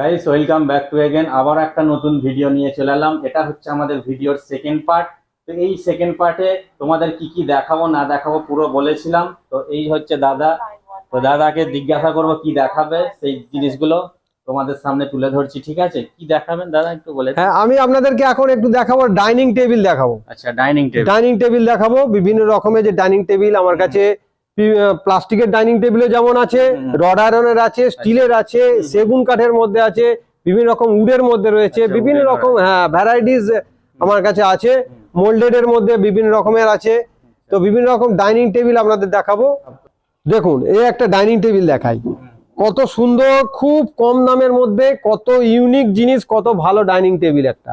Guys welcome back to again আবার একটা নতুন ভিডিও নিয়ে চলে এলাম। এটা হচ্ছে আমাদের ভিডিওর সেকেন্ড পার্ট তো এই সেকেন্ড পার্টে তোমাদের কি কি দেখাবো না দেখাবো পুরো বলেছিলাম। তো এই হচ্ছে দাদা। তো দাদাকে জিজ্ঞাসা করব কি দেখাবে সেই জিনিসগুলো তোমাদের সামনে তুলে ধরছি ঠিক আছে? কি দেখাবেন? দাদা একটু বলে। হ্যাঁ আমি আপনাদেরকে এখন একটু দেখাবো ডাইনিং টেবিল দেখাবো। আচ্ছা ডাইনিং টেবিল ডাইনিং টেবিল দেখাবো বিভিন্ন রকমের যে ডাইনিং টেবিল আমার কাছে প্লাস্টিকের ডাইনিং টেবিলও যেমন আছে রড আয়রনের আছে স্টিলের আছে সেগুন কাঠের মধ্যে আছে বিভিন্ন রকম উডের মধ্যে রয়েছে আচ্ছা, বিভিন্ন রকম হ্যাঁ ভ্যারাইটিস আমার কাছে আছে মোল্ডেড এর মধ্যে বিভিন্ন রকমের আছে। তো বিভিন্ন রকম ডাইনিং টেবিল আপনাদের দেখাবো। দেখুন এই একটা ডাইনিং টেবিল দেখাই। কত সুন্দর খুব কম দামের মধ্যে কত ইউনিক জিনিস কত ভালো ডাইনিং টেবিল একটা।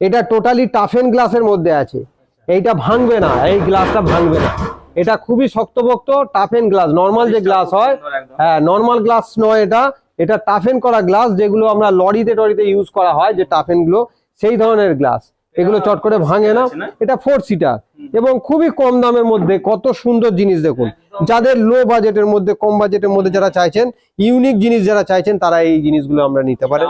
এটা টোটালি টাফেন গ্লাসের মধ্যে আছে। এইটা ভাঙবে না এই গ্লাসটা ভাঙবে না। এটা খুবই শক্তপোক্ত টাফেন গ্লাস নর্মাল যে গ্লাস হয় হ্যাঁ নর্মাল গ্লাস নয় এটা। এটা টাফেন করা গ্লাস যেগুলো আমরা লরিতে টরিতে ইউজ করা হয় যে টাফেনগুলো সেই ধরনের গ্লাস এগুলো চট করে ভাঙে না। এটা ফোর সিটার এবং খুবই কম দামের মধ্যে কত সুন্দর জিনিস দেখুন। যাদের লো বাজেটের মধ্যে কম বাজেটের মধ্যে যারা চাইছেন ইউনিক জিনিস যারা চাইছেন তারা এই জিনিসগুলো আমরা নিতে পারেন।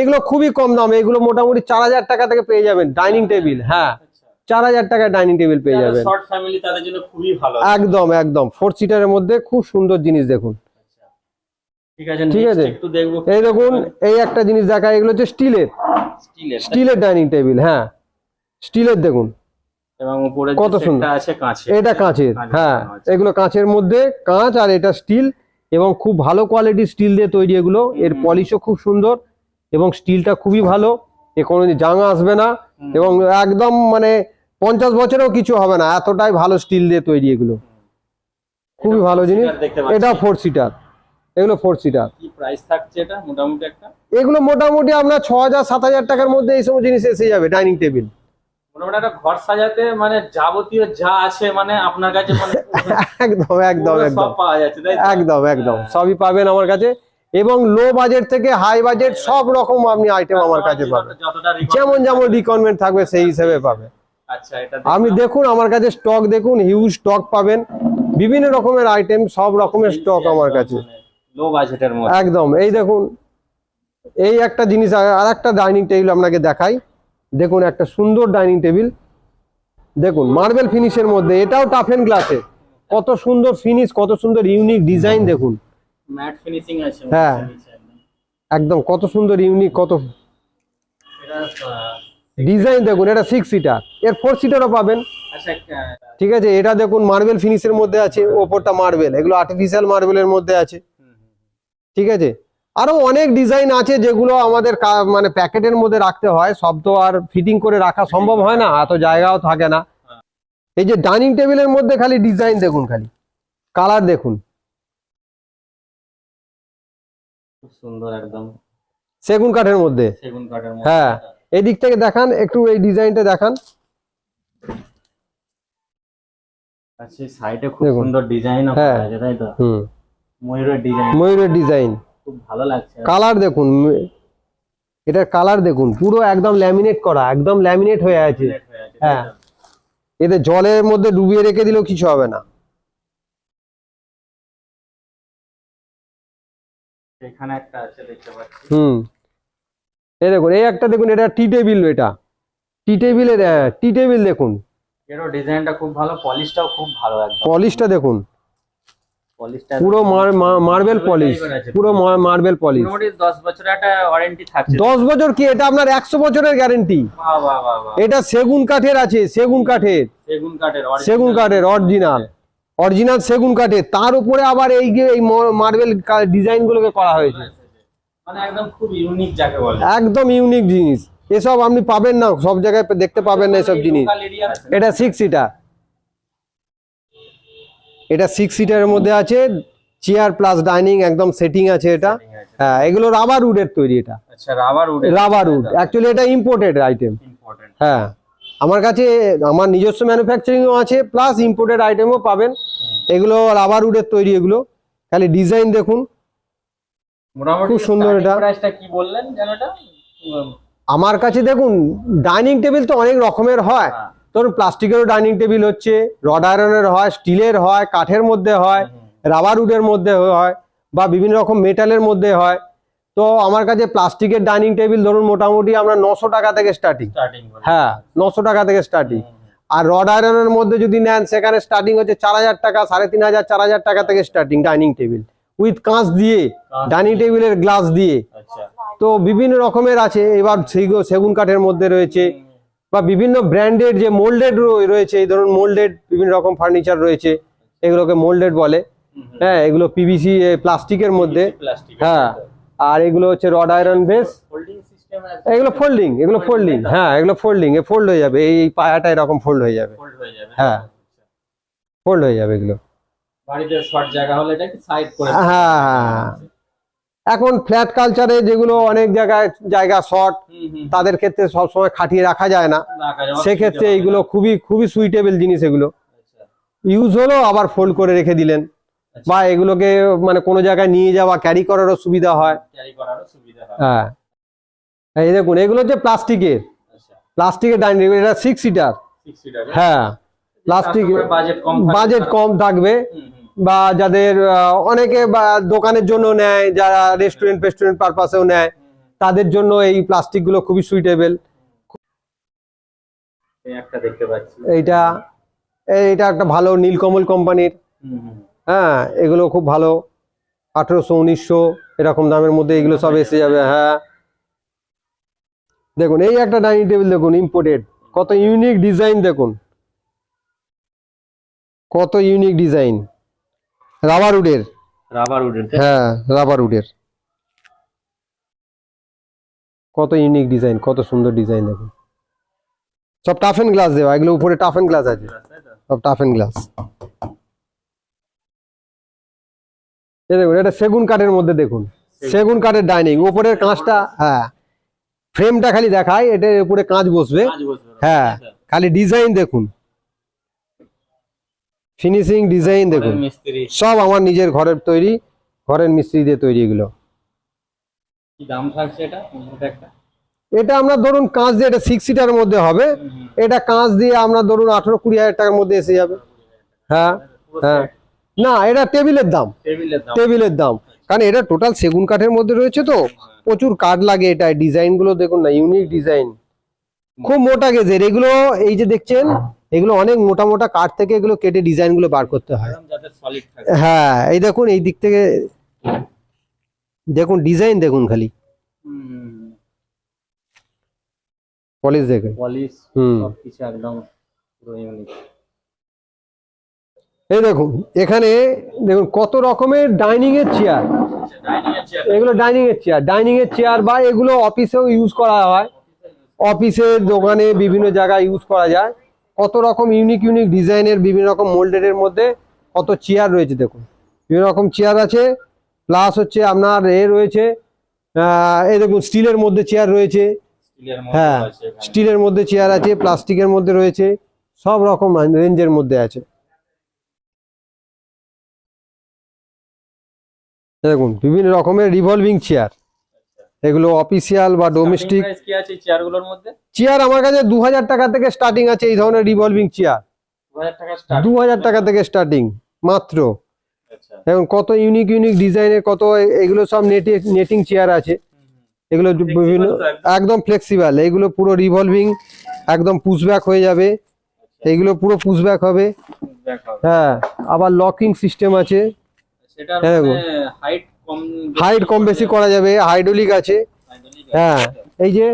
এগুলো খুবই কম দাম এগুলো মোটামুটি চার হাজার টাকা থেকে পেয়ে যাবেন ডাইনিং টেবিল হ্যাঁ। চার হাজার টাকায় ডাইনিং টেবিল পেয়ে যাবেন। শর্ট ফ্যামিলি তাদের জন্য খুবই ভালো। একদম একদম। ফোর সিটারের মধ্যে খুব সুন্দর জিনিস দেখুন। ঠিক আছে ঠিক আছে। এই দেখুন এই একটা জিনিস দেখা এগুলো হচ্ছে স্টিলের। স্টিলের ডাইনিং টেবিল হ্যাঁ। স্টিলের দেখুন। কত সুন্দর। এটা কাঁচের হ্যাঁ। এগুলো কাঁচের মধ্যে কাঁচ আর এটা স্টিল এবং খুব ভালো কোয়ালিটির স্টিল দিয়ে তৈরি এগুলো। এর পলিশও খুব সুন্দর এবং স্টিলটা খুবই ভালো। এ কোনো জাঙা আসবে না এবং একদম মানে পঞ্চাশ বছরেও কিছু হবে না এতটাই ভালো স্টিল দিয়ে তৈরি এগুলো। খুবই ভালো জিনিস। এটা ফোর সিটার এগুলো ফোর সিটার এগুলো মোটামুটি আপনার ছ হাজার সাত হাজার টাকার মধ্যে এই সমস্ত জিনিস এসে যাবে ডাইনিং টেবিল ঘর সাজাতে মানে যাবতীয় যা আছে মানে আপনার কাছে মানে একদম একদম একদম? একদম একদম। সবই পাবেন আমার কাছে। এবং লো বাজেট থেকে হাই বাজেট সব রকম আপনি আইটেম আমার কাছে পাবেন। যেমন যেমন রিকোয়ারমেন্ট থাকবে সেই হিসেবে পাবে। আচ্ছা আপনি দেখুন আমার কাছে স্টক দেখুন হিউজ স্টক পাবেন। বিভিন্ন রকমের আইটেম সব রকমের স্টক আমার কাছে। একদম এই দেখুন এই একটা জিনিস আর একটা ডাইনিং টেবিল আপনাকে দেখাই। দেখুন একটা সুন্দর ডাইনিং টেবিল দেখুন মার্বেল ফিনিশের মধ্যে এটাও টাফেন গ্লাসে কত সুন্দর ফিনিশ কত সুন্দর ইউনিক ডিজাইন দেখুন। ম্যাট ফিনিশিং আছে হ্যাঁ। একদম। কত সুন্দর ইউনিক কত এটা ডিজাইন দেখুন এটা সিক্স সিটার এর ফোর সিটারও পাবেন। আচ্ছা ঠিক আছে এটা দেখুন মার্বেল ফিনিশের মধ্যে আছে ওপরটা মার্বেল এগুলো আর্টিফিশিয়াল মার্বেলের মধ্যে আছে। ঠিক আছে? আরও অনেক ডিজাইন আছে যেগুলো আমাদের মানে প্যাকেটের মধ্যে রাখতে হয়। সব তো আর ফিটিং করে রাখা সম্ভব হয় না এত জায়গাও থাকে না। এই যে ডাইনিং টেবিলের মধ্যে খালি ডিজাইন দেখুন খালি। কালার দেখুন। সুন্দর একদম। সেগুন কাঠের মধ্যে। সেগুন কাঠের মধ্যে। হ্যাঁ। এই দিক থেকে দেখান একটু এই ডিজাইনটা দেখান। আচ্ছা সাইডে খুব সুন্দর ডিজাইন হ্যাঁ। আছে তাই তো? হুম। ময়ূরের ডিজাইন ময়ূরের ডিজাইন খুব ভালো লাগছে। কালার দেখুন এটার কালার দেখুন পুরো একদম ল্যামিনেট করা একদম ল্যামিনেট হয়ে আছে। হয়ে হ্যাঁ। এতে জলের মধ্যে ডুবিয়ে রেখে দিলেও কিছু হবে না। এখানে একটা আছে দেখতে পাচ্ছি। হুম। এই দেখুন এই একটা দেখুন এটা টি টেবিল এটা। টি টেবিলের টি টেবিল দেখুন। এরও ডিজাইনটা খুব ভালো পলিশটাও খুব ভালো একদম। পলিশটা দেখুন। পলিশটা পুরো মার্বেল পলিশ পুরো মার্বেল পলিশ মোটামুটি দশ বছরের একটা ওয়ারেন্টি থাকছে। দশ বছর কি? এটা আপনার একশো বছরের গ্যারেন্টি বাহ বাহ বাহ বাহ। এটা সেগুন কাঠের আছে সেগুন কাঠের। সেগুন কাঠের। সেগুন কাঠের অরিজিনাল অরিজিনাল সেগুন কাঠের। তার উপরে আবার এই যে এই মার্বেল ডিজাইন গুলোকে করা হয়েছে। একদম ইউনিক যাকে বলে। একদম ইউনিক জিনিস। এসব আপনি পাবেন না সব জায়গায় দেখতে পাবেন না এসব জিনিস। এটা সিক্স সিটার এটা সিক্স সিটারের মধ্যে আছে চেয়ার প্লাস ডাইনিং একদম সেটিং আছে এটা। হ্যাঁ এগুলো রাবার উডের তৈরি এটা। রাবার উড অ্যাকচুয়ালি এটা। ইম্পোর্টেড আইটেম হ্যাঁ আমার কাছে আমার নিজস্ব ম্যানুফ্যাকচারিংও আছে প্লাস ইম্পোর্টেড আইটেমও পাবেন। এগুলো রাবার উডের তৈরি এগুলো। খালি ডিজাইন দেখুন। খুব সুন্দর এটা। প্রাইসটা কি বললেন যেন এটা? আমার কাছে দেখুন ডাইনিং টেবিল তো অনেক রকমের হয়। হ্যাঁ। ধরুন প্লাস্টিকেরও ডাইনিং টেবিল হচ্ছে রড আয়রনের হয় স্টিলের হয় কাঠের মধ্যে হয় রাবার উডের মধ্যে হয় বা বিভিন্ন রকম মেটালের মধ্যে হয়। তো আমার কাছে প্লাস্টিকের ডাইনিং টেবিল ধরুন মোটামুটি আমরা নশো টাকা থেকে স্টার্টিং স্টার্টিং হ্যাঁ নশো টাকা থেকে স্টার্টিং আর রড আয়রনের মধ্যে যদি নেন সেখানে স্টার্টিং হচ্ছে চার হাজার টাকা সাড়ে তিন হাজার চার হাজার টাকা থেকে স্টার্টিং ডাইনিং টেবিল উইথ কাঁচ দিয়ে ডাইনিং টেবিলের গ্লাস দিয়ে। আচ্ছা। তো বিভিন্ন রকমের আছে এবার সেগু- সেগুন কাঠের মধ্যে রয়েছে বা বিভিন্ন ব্র্যান্ডেড যে মোল্ডেড রয়েছে এই ধরুন মোল্ডেড বিভিন্ন রকম ফার্নিচার রয়েছে এগুলোকে মোল্ডেড বলে। হ্যাঁ এগুলো পিভিসি প্লাস্টিকের মধ্যে। হ্যাঁ আর এগুলো হচ্ছে রড আয়রন বেস। এগুলো ফোল্ডিং এগুলো ফোল্ডিং হ্যাঁ এগুলো ফোল্ডিং এ ফোল্ড হয়ে যাবে এই পায়াটা এরকম ফোল্ড হয়ে যাবে। ফোল্ড হয়ে যাবে। হ্যাঁ। ফোল্ড হয়ে যাবে এগুলো। বাড়িতে শর্ট জায়গা হলে এটাকে সাইড করে হ্যাঁ এখন ফ্ল্যাট কালচারে যেগুলো অনেক জায়গায় জায়গা শর্ট। তাদের ক্ষেত্রে সবসময় খাটিয়ে রাখা যায় না। সেক্ষেত্রে এইগুলো খুবই খুবই সুইটেবল জিনিস এগুলো। আচ্ছা, ইউজ হলো আবার ফোল্ড করে রেখে দিলেন। আচ্ছা। বা এগুলোকে মানে কোনো জায়গায় নিয়ে যাওয়া ক্যারি করারও সুবিধা হয়। হয়। হ্যাঁ। এই দেখুন এগুলো হচ্ছে প্লাস্টিকের। আচ্ছা। প্লাস্টিকের ডাইনিং এটা সিক্স সিটার হ্যাঁ। প্লাস্টিক বাজেট কম থাকবে। বা যাদের অনেকে বা দোকানের জন্য নেয় যারা রেস্টুরেন্ট ফেস্টুরেন্ট পারপাসেও নেয় তাদের জন্য এই প্লাস্টিকগুলো খুবই সুইটেবল এইটা এইটা একটা ভালো নীলকমল কোম্পানির। হ্যাঁ এগুলো খুব ভালো। আঠেরোশো উনিশশো এরকম দামের মধ্যে এগুলো সব এসে যাবে হ্যাঁ। দেখুন এই একটা ডাইনিং টেবিল দেখুন ইম্পোর্টেড কত ইউনিক ডিজাইন দেখুন। কত ইউনিক ডিজাইন রাবার উডের। রাবার উডের হ্যাঁ রাবার উডের। কত ইউনিক ডিজাইন কত সুন্দর ডিজাইন দেখুন। সব টাফ এন্ড গ্লাস দেওয়া এগুলো উপরে টাফ এন্ড গ্লাস আছে। সব টাফ এন্ড গ্লাস এই দেখুন এটা সেগুন কাঠের মধ্যে দেখুন। সেগুন। কাঠের ডাইনিং উপরের কাঁচটা হ্যাঁ। ফ্রেমটা খালি দেখায় এটার উপরে কাঁচ বসবে। হ্যাঁ খালি ডিজাইন দেখুন। ফিনিশিং ডিজাইন দেখুন। সব আমার নিজের ঘরের তৈরি ঘরের মিস্ত্রি দিয়ে তৈরি এগুলো। এটা? আমরা ধরুন কাঁচ দিয়ে এটা সিক্স সিটার মধ্যে হবে। এটা কাঁচ দিয়ে আমরা ধরুন আঠারো কুড়ি হাজার টাকার মধ্যে এসে যাবে। হ্যাঁ হ্যাঁ। না এটা টেবিলের দাম। টেবিলের দাম। টেবিলের দাম। কারণ এটা টোটাল সেগুন কাঠের মধ্যে রয়েছে তো। প্রচুর কাঠ লাগে এটা। ডিজাইনগুলো দেখুন না ইউনিক ডিজাইন খুব মোটা গেজের। এগুলো এই যে দেখছেন এগুলো অনেক মোটা মোটা কাঠ থেকে এগুলো কেটে ডিজাইনগুলো বার করতে হয়। হ্যাঁ এই দেখুন এই দিক থেকে দেখুন ডিজাইন দেখুন খালি। পলিশ দেখে। পলিশ হুম। সবকিছু একদম এই দেখুন এখানে দেখুন কত রকমের ডাইনিং এর চেয়ার এগুলো ডাইনিং এর চেয়ার ডাইনিং এর চেয়ার বা এগুলো অফিসেও ইউজ করা হয়। অফিসে দোকানে বিভিন্ন জায়গায় ইউজ করা যায়। কত রকম ইউনিক ইউনিক ডিজাইনের বিভিন্ন রকম মোল্ডেড এর মধ্যে কত চেয়ার রয়েছে দেখুন। বিভিন্ন রকম চেয়ার আছে প্লাস হচ্ছে আপনার এ রয়েছে এই দেখুন স্টিলের মধ্যে চেয়ার রয়েছে। হ্যাঁ স্টিলের মধ্যে চেয়ার আছে প্লাস্টিকের মধ্যে রয়েছে সব রকম রেঞ্জের মধ্যে আছে। দেখুন বিভিন্ন রকমের রিভলভিং চেয়ার এগুলো অফিসিয়াল বা ডোমেস্টিক চেয়ার আমার কাছে দু হাজার টাকা থেকে স্টার্টিং আছে এই ধরনের রিভলভিং চেয়ার 2000 টাকা স্টার্ট দু হাজার টাকা থেকে স্টার্টিং মাত্র। আচ্ছা। এখন কত ইউনিক ইউনিক ডিজাইনের কত এগুলো সব নেটে চেয়ার আছে। এগুলো বিভিন্ন একদম। ফ্লেক্সিবল এগুলো পুরো রিভলভিং একদম পুশব্যাক হয়ে যাবে। এগুলো পুরো পুশব্যাক হবে। হ্যাঁ আবার লকিং সিস্টেম আছে। হাইট কম বেশি করা যাবে হাইড্রোলিক আছে। হ্যাঁ এই যে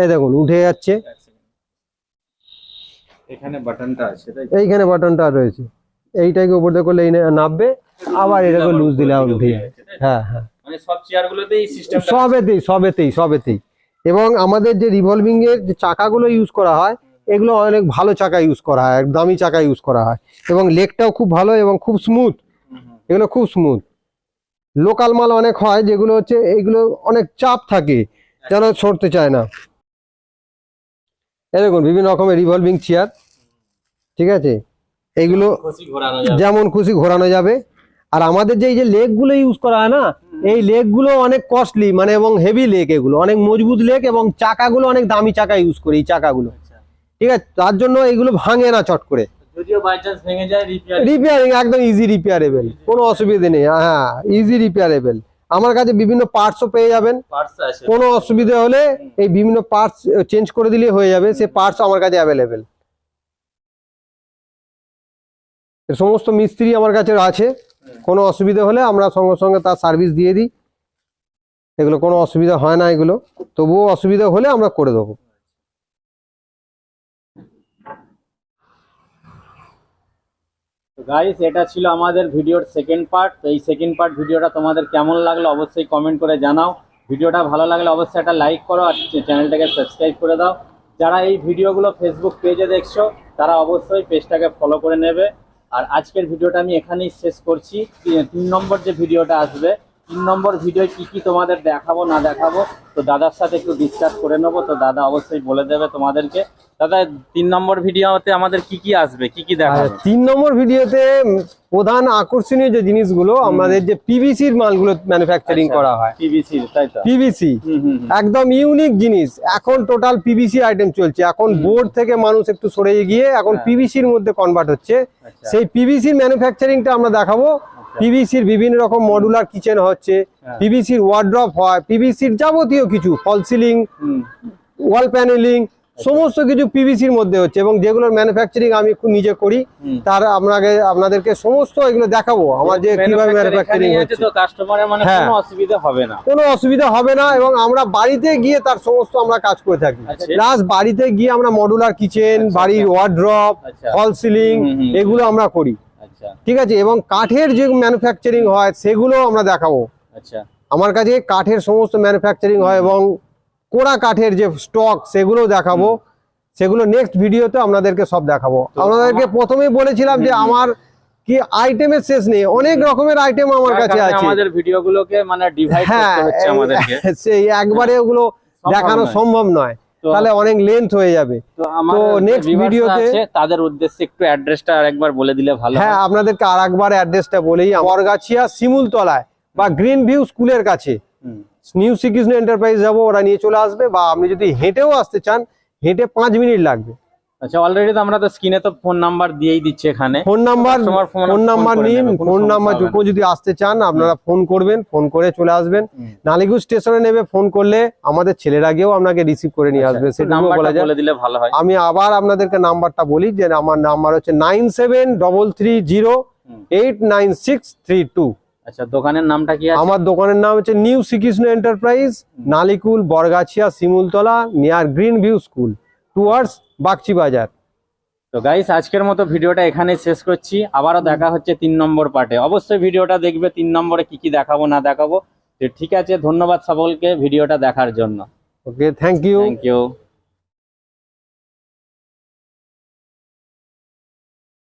এই দেখুন উঠে যাচ্ছে। এখানে বাটনটা আছে এইখানে বাটনটা রয়েছে। এইটাকে উপর দিয়ে করলে নামবে আবার এটাকে লুজ দিলে উঠে হ্যাঁ হ্যাঁ। মানে সব চেয়ারগুলোতেই সবেতেই সবেতেই সবেতেই। এবং আমাদের যে রিভলভিং এর যে চাকাগুলো ইউজ করা হয় এগুলো অনেক ভালো চাকা ইউজ করা হয় দামি চাকা ইউজ করা হয়। এবং লেগটাও খুব ভালো এবং খুব স্মুথ এগুলো খুব স্মুথ লোকাল মাল অনেক হয় যেগুলো হচ্ছে এগুলো অনেক চাপ থাকে যেন সরতে চায় না। এই দেখুন বিভিন্ন রকমের রিভলভিং চেয়ার ঠিক আছে? যাবে। যেমন খুশি ঘোরানো যাবে। আর আমাদের যে এই যে লেগগুলো ইউজ করা হয় না এই লেগগুলো অনেক কস্টলি মানে এবং হেভি লেগ এগুলো অনেক মজবুত লেগ এবং চাকাগুলো অনেক দামি চাকা ইউজ করি এই চাকাগুলো। আচ্ছা। ঠিক আছে? তার জন্য এগুলো ভাঙে না চট করে। যদিও বাই চান্স ভেঙে যায় রিপেয়ার রিপেয়ারিং একদম ইজি রিপেয়ারেবল কোনো অসুবিধে নেই হ্যাঁ ইজি রিপেয়ারেবল আমার কাছে বিভিন্ন পার্টসও পেয়ে যাবেন। কোনো অসুবিধা হলে এই বিভিন্ন পার্টস চেঞ্জ করে দিলে হয়ে যাবে সে পার্টস আমার কাছে অ্যাভেলেবেল সমস্ত মিস্ত্রি আমার কাছে আছে। কোনো অসুবিধা হলে আমরা সঙ্গে সঙ্গে তার সার্ভিস দিয়ে দিই। এগুলো কোনো অসুবিধা হয় না এগুলো। তবুও অসুবিধা হলে আমরা করে দেবো। গাইস এটা ছিল আমাদের ভিডিওর সেকেন্ড পার্ট তো এই সেকেন্ড পার্ট ভিডিওটা তোমাদের কেমন লাগল অবশ্যই কমেন্ট করে জানাও। ভিডিওটা ভালো লাগলে অবশ্যই একটা লাইক করো আর চ্যানেলটাকে সাবস্ক্রাইব করে দাও। যারা এই ভিডিওগুলো ফেসবুক পেজে দেখছ, তারা অবশ্যই পেজটাকে ফলো করে নেবে। আর আজকের ভিডিওটা আমি এখানেই শেষ করছি। তিন নম্বর যে ভিডিওটা আসবে, তিন নম্বর ভিডিও কি কি তোমাদের দেখাবো, না দেখাবো, তো দাদার সাথে একটু ডিসকাস করে নেব। তো দাদা অবশ্যই বলে দেবে তোমাদেরকে। দাদা তিন নম্বর ভিডিওতে আমাদের কি কি আসবে? কি কি দেখাবে? তিন নম্বর ভিডিওতে প্রধান আকর্ষণীয় যে জিনিসগুলো আমাদের যে পিভিসির মালগুলো ম্যানুফ্যাকচারিং আচ্ছা, করা হয়। পিভিসি তাই তো। একদম ইউনিক জিনিস। এখন টোটাল পিভিসি আইটেম চলছে। এখন বোর্ড থেকে মানুষ একটু সরে গিয়ে এখন হ্যাঁ। পিভিসির মধ্যে কনভার্ট হচ্ছে। আচ্ছা। সেই পিভিসির ম্যানুফ্যাকচারিংটা আমরা দেখাবো। পিভিসির বিভিন্ন রকম মডুলার কিচেন হচ্ছে। হ্যাঁ। পিভিসির ওয়ার্ড্রপ হয়। পিভিসির যাবতীয় কিছু ফল সিলিং ওয়াল প্যানেলিং সমস্ত কিছু পিভিসির মধ্যে হচ্ছে এবং যেগুলোর ম্যানুফ্যাকচারিং আমি নিজে করি তার আপনাকে আপনাদেরকে সমস্ত এগুলো দেখাবো আমার যে কীভাবে ম্যানুফ্যাকচারিং হচ্ছে তো কাস্টমারের মানে হ্যাঁ। কোনো অসুবিধা হবে না। কোনো অসুবিধা হবে না এবং আমরা বাড়িতে গিয়ে তার সমস্ত আমরা কাজ করে থাকি। আচ্ছা। প্লাস বাড়িতে গিয়ে আমরা মডুলার কিচেন আচ্ছা, বাড়ির ওয়ার্ড্রপ আচ্ছা। Fall ceiling. এগুলো আমরা করি। আচ্ছা। ঠিক আছে? এবং কাঠের যে ম্যানুফ্যাকচারিং হয় সেগুলো আমরা দেখাবো। আচ্ছা। আমার কাছে কাঠের সমস্ত ম্যানুফ্যাকচারিং হয় এবং কোড়া কাঠের যে স্টক সেগুলোও দেখাবো। সেগুলো নেক্সট ভিডিওতে আপনাদেরকে সব দেখাবো। আপনাদেরকে প্রথমেই বলেছিলাম যে আমার কি আইটেমের শেষ নেই অনেক রকমের আইটেম আমার কাছে আছে। আমাদের ভিডিওগুলোকে মানে ডিভাইড হ্যাঁ করতে হচ্ছে আমাদেরকে। সেই একবারে ওগুলো দেখানো সম্ভব নয়। তাহলে অনেক লেন্থ হয়ে যাবে। তো viewers ভিডিওতে- তাদের উদ্দেশ্যে একটু অ্যাড্রেসটা আরেকবার বলে দিলে ভালো হ্যাঁ আপনাদেরকে আর একবার অ্যাড্রেসটা বলেই বরগাছিয়া শিমুলতলায় বা গ্রিন ভিউ স্কুলের কাছে। নিউ শ্রীকৃষ্ণ এন্টারপ্রাইজ যাব ওরা নিয়ে চলে আসবে বা আপনি যদি হেঁটেও আসতে চান হেঁটে পাঁচ মিনিট লাগবে। আচ্ছা অলরেডি তো আমরা তো স্ক্রিনে তো ফোন নাম্বার দিয়েই দিচ্ছি এখানে। ফোন নাম্বার ফোন নাম্বার নিন ফোন নাম্বার হবে যদি আসতে চান আপনারা ফোন করবেন ফোন করে চলে আসবেন। হুম। নালিগুজ স্টেশনে নেবে ফোন করলে আমাদের ছেলেরা গিয়েও আপনাকে রিসিভ করে নিয়ে আসবে আচ্ছা, যায়। বলে দিলে ভালো হয়। আমি আবার আপনাদেরকে নাম্বারটা বলি যে আমার নাম্বার হচ্ছে nine seven double three zero eight nine six three two আচ্ছা দোকানের নামটা কি আমার দোকানের নাম হচ্ছে new Srikrishna enterprise Nalikul Bargachhia Shimultala near green view school towards Bagchi Bazar. তো গাইস আজকের মতো ভিডিওটা এখানেই শেষ করছি। আবারও দেখা হচ্ছে তিন নম্বর পার্টে। অবশ্যই ভিডিওটা দেখবে তিন নম্বরে কি কি দেখাবো না দেখাবো। ঠিক আছে ধন্যবাদ সকলকে ভিডিওটা দেখার জন্য। Okay thank you thank you